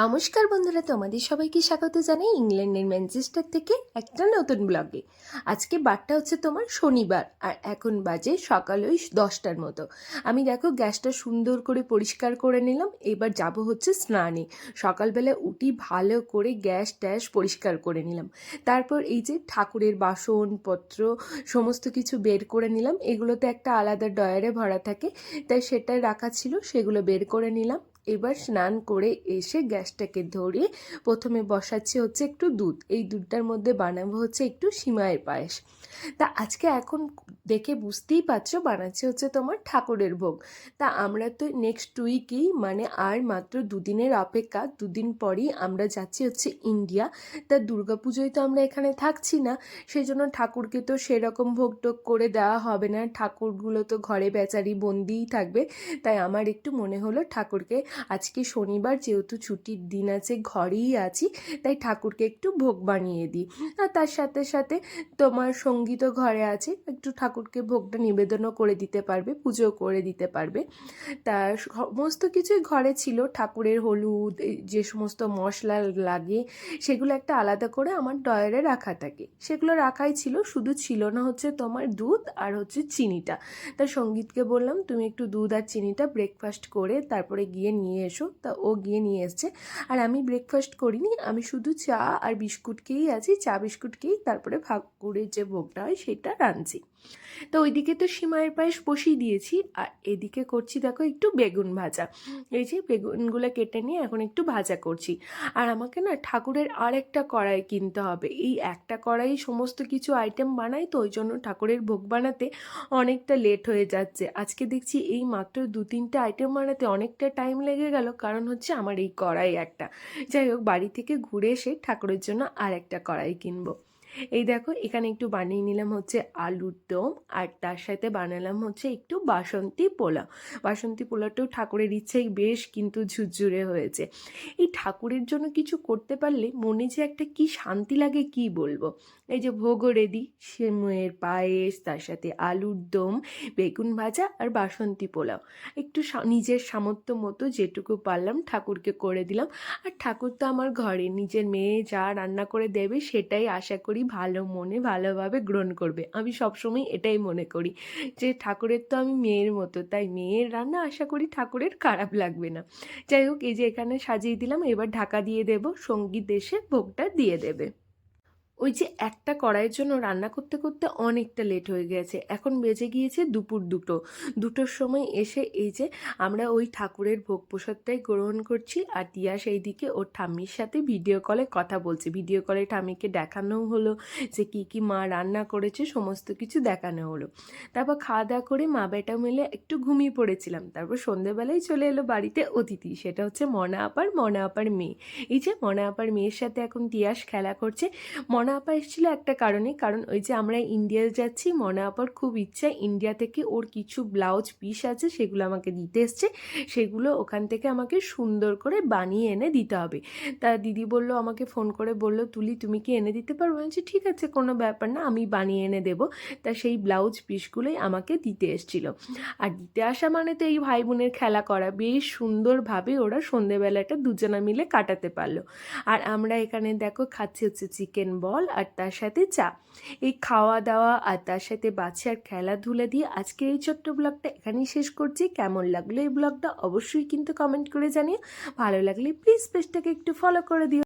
নমস্কার বন্ধুরা, তোমাদের সবাইকে স্বাগত জানাই ইংল্যান্ডের ম্যানচেস্টার থেকে একটা নতুন ব্লগে। আজকে বারটা হচ্ছে তোমার শনিবার আর এখন বাজে সকাল ওই দশটার মতো। আমি দেখো গ্যাসটা সুন্দর করে পরিষ্কার করে নিলাম, এবার যাব হচ্ছে স্নানে। সকালবেলা উঠি ভালো করে গ্যাস ট্যাস পরিষ্কার করে নিলাম। তারপর এই যে ঠাকুরের বাসনপত্র সমস্ত কিছু বের করে নিলাম, এগুলোতে একটা আলাদা ডয়ারে ভরা থাকে, তাই সেটা রাখা ছিল, সেগুলো বের করে নিলাম। এবার স্নান করে এসে গ্যাসটাকে ধরে প্রথমে বসাচ্ছি হচ্ছে একটু দুধ। এই দুধটার মধ্যে বানাবো হচ্ছে একটু সীমায়ের পায়েস। তা আজকে এখন দেখে বুঝতেই পারছ বানাচ্ছে হচ্ছে তোমার ঠাকুরের ভোগ। তা আমরা তো নেক্সট উইকেই মানে আর মাত্র দুদিনের অপেক্ষা, দুদিন পরই আমরা যাচ্ছি হচ্ছে ইন্ডিয়া তা দুর্গাপুজোয় তো আমরা এখানে থাকছি না সেই জন্য ঠাকুরকে তো সেরকম ভোগ টোগ করে দেওয়া হবে না। ঠাকুরগুলো তো ঘরে বেচারি বন্দিই থাকবে, তাই আমার একটু মনে হলো ঠাকুরকে, আজকে শনিবার যেহেতু ছুটির দিন আছে, ঘরেই আছি, তাই ঠাকুরকে একটু ভোগ বানিয়ে দিই। আর তার সাথে সাথে তোমার সঙ্গীতও ঘরে আছে, একটু ঠাকুরকে ভোগটা নিবেদনও করে দিতে পারবে পুজো করে দিতে পারবে। তা সমস্ত কিছুই ঘরে ছিল, ঠাকুরের হলুদ যে সমস্ত মশলা লাগে, সেগুলো একটা আলাদা করে আমার ডয়ারে রাখা থাকে। সেগুলো রাখাই ছিল, শুধু ছিল না হচ্ছে তোমার দুধ আর হচ্ছে চিনিটা। তা সঙ্গীতকে বললাম, তুমি একটু দুধ আর চিনিটা ব্রেকফাস্ট করে তারপরে গিয়ে নিয়ে এসো। তা ও গিয়ে নিয়ে এসছে। আর আমি ব্রেকফাস্ট করিনি, আমি শুধু চা আর বিস্কুট খেয়েই আছি, চা বিস্কুট খেয়েই তারপরে ভাগুরের যে ভোগটা হয় সেটা রাঁধছি। তো ওইদিকে তো সিমাইয়ের পায়েস বসিয়ে দিয়েছি আর এদিকে করছি দেখো একটু বেগুন ভাজা। এই যে বেগুনগুলো কেটে নিয়ে এখন একটু ভাজা করছি। আর আমাকে না ঠাকুরের আর একটা কড়াই কিনতে হবে। এই একটা কড়াই সমস্ত কিছু আইটেম বানাই তো ওই জন্য ঠাকুরের ভোগ বানাতে অনেকটা লেট হয়ে যাচ্ছে। আজকে দেখছি এই মাত্র দু তিনটে আইটেম বানাতে অনেকটা টাইম লেগে গেল কারণ হচ্ছে আমার এই কড়াই একটা। যাই হোক বাড়ি থেকে ঘুরে এসে ঠাকুরের জন্য আর একটা কড়াই কিনবো। এই দেখো, এখানে একটু বানিয়ে নিলাম হচ্ছে আলুর দম, আর তার সাথে বানালাম হচ্ছে একটু বাসন্তী পোলাও। বাসন্তী পোলাওটাও ঠাকুরের ইচ্ছেই বেশ কিন্তু ঝুরঝুরে হয়েছে। এই ঠাকুরের জন্য কিছু করতে পারলে মনে যে একটা কি শান্তি লাগে কি বলব? এই যে ভোগও রেডি সেমুয়ের পায়েস, তার সাথে আলুর দম, বেগুন ভাজা আর বাসন্তী পোলাও। একটু নিজের সামর্থ্য মতো যেটুকু পারলাম ঠাকুরকে করে দিলাম। আর ঠাকুর তো আমার ঘরে, নিজের মেয়ে যা রান্না করে দেবে সেটাই আশা করি ভালো মনে ভালোভাবে গ্রহণ করবে। আমি সবসময় এটাই মনে করি যে ঠাকুরের তো আমি মেয়ের মতো, তাই মেয়ের রান্না আশা করি ঠাকুরের খারাপ লাগবে না। যাই হোক, এই যে এখানে সাজিয়ে দিলাম, এবার ঢাকা দিয়ে দেব, সংগীত এসে ভোগটা দিয়ে দেবে। ওই যে একটা কড়াইয়ের জন্য রান্না করতে করতে অনেকটা লেট হয়ে গেছে। এখন বেজে গিয়েছে দুপুর দুটো। দুটোর সময় এসে এই যে আমরা ওই ঠাকুরের ভোগ প্রসাদটাই গ্রহণ করছি আর টিয়া সেই দিকে ওর ঠাম্মির সাথে ভিডিও কলে কথা বলছে। ভিডিও কলে ঠাম্মিকে দেখানো হলো যে কী কী মা রান্না করেছে, সমস্ত কিছু দেখানো হলো। তারপর খাওয়া দাওয়া করে মা বেটা মিলে একটু ঘুমিয়ে পড়েছিলাম। তারপর সন্ধেবেলায় চলে এলো বাড়িতে অতিথি। সেটা হচ্ছে মনা আপার মনা আপার মেয়ে। এই যে মনা আপার মেয়ের সাথে এখন তিয়াস খেলা করছে। মনা আপা এসেছিল একটা কারণে কারণ ওই যে আমরা ইন্ডিয়া যাচ্ছি মনা আপার খুব ইচ্ছা ইন্ডিয়া থেকে ওর কিছু ব্লাউজ পিস আছে সেগুলো আমাকে দিতে এসছে। সেগুলো ওখান থেকে আমাকে সুন্দর করে বানিয়ে এনে দিতে হবে। তা দিদি বলল আমাকে ফোন করে বলল তুলি তুমি কি এনে দিতে পারব বলছি, ঠিক আছে কোনো ব্যাপার না আমি বানিয়ে এনে দেবো। তা সেই ব্লাউজ পিসগুলোই আমাকে দিতে এসেছিল। আর দিতে আসা মানে তো এই ভাই বোনের খেলা করা বেশ সুন্দরভাবে ওরা সন্ধেবেলাটা দুজনা মিলে কাটাতে পারল। আর আমরা এখানে দেখো খাচ্ছি হচ্ছে চিকেন বল। আর তার সাথে চা। এই খাওয়া দাওয়া আর তার সাথে বাচ্চার খেলাধুলা দিয়ে আজকে এই ছোট্ট ব্লগটা এখানেই শেষ করছি। কেমন লাগল এই ব্লগটা অবশ্যই কিন্তু কমেন্ট করে জানিয়ে ভালো লাগলে প্লিজ পেজটাকে একটু ফলো করে দিও।